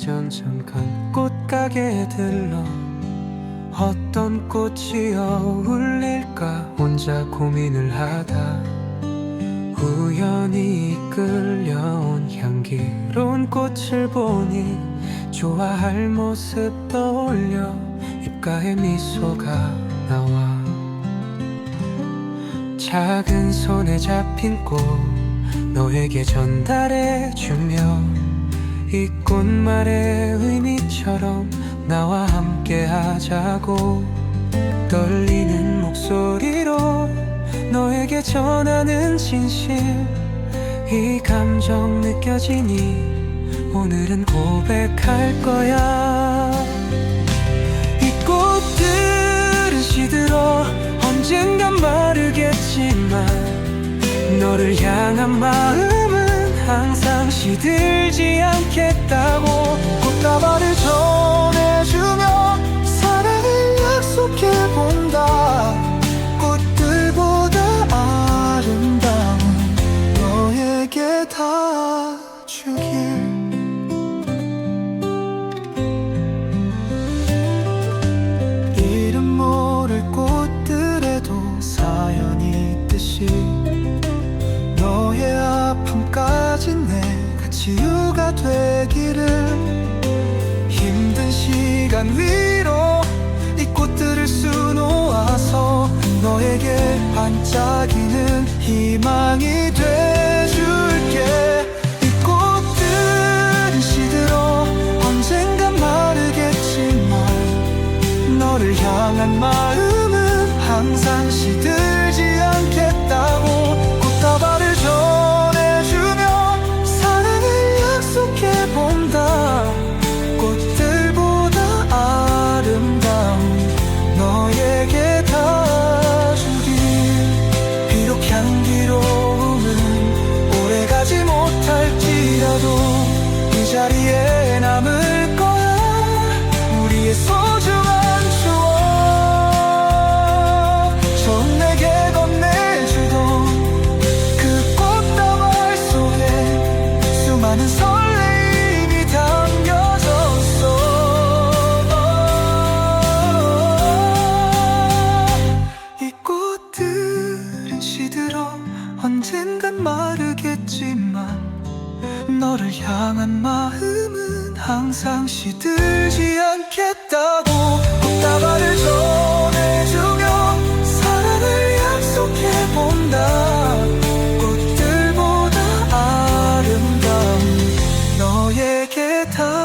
전 잠깐 꽃가게에 들러. 어떤 꽃이 어울릴까 혼자 고민을 하다. 우연히 이끌려온 향기로운 꽃을 보니 좋아할 모습 떠올려 입가에 미소가 나와. 작은 손에 잡힌 꽃 너에게 전달해 주며 이 꽃말의 의미처럼 나와 함께 하자고 떨리는 목소리로 너에게 전하는 진심 이 감정 느껴지니 오늘은 고백할 거야. 이 꽃들은 시들어 언젠간 마르겠지만 너를 향한 마음은 항상 시들지 않겠 지 내가 치유가 되기를. 힘든 시간 위로 이 꽃들을 수놓아서 너에게 반짝이는 희망이 돼줄게. 이 꽃들은 시들어 언젠간 마르겠지만 너를 향한 마음은 항상 시들 언젠간 마르겠지만 너를 향한 마음은 항상 시들지 않겠다고 꽃다발을 전해주며 사랑을 약속해본다. 꽃들보다 아름다운 너에게 다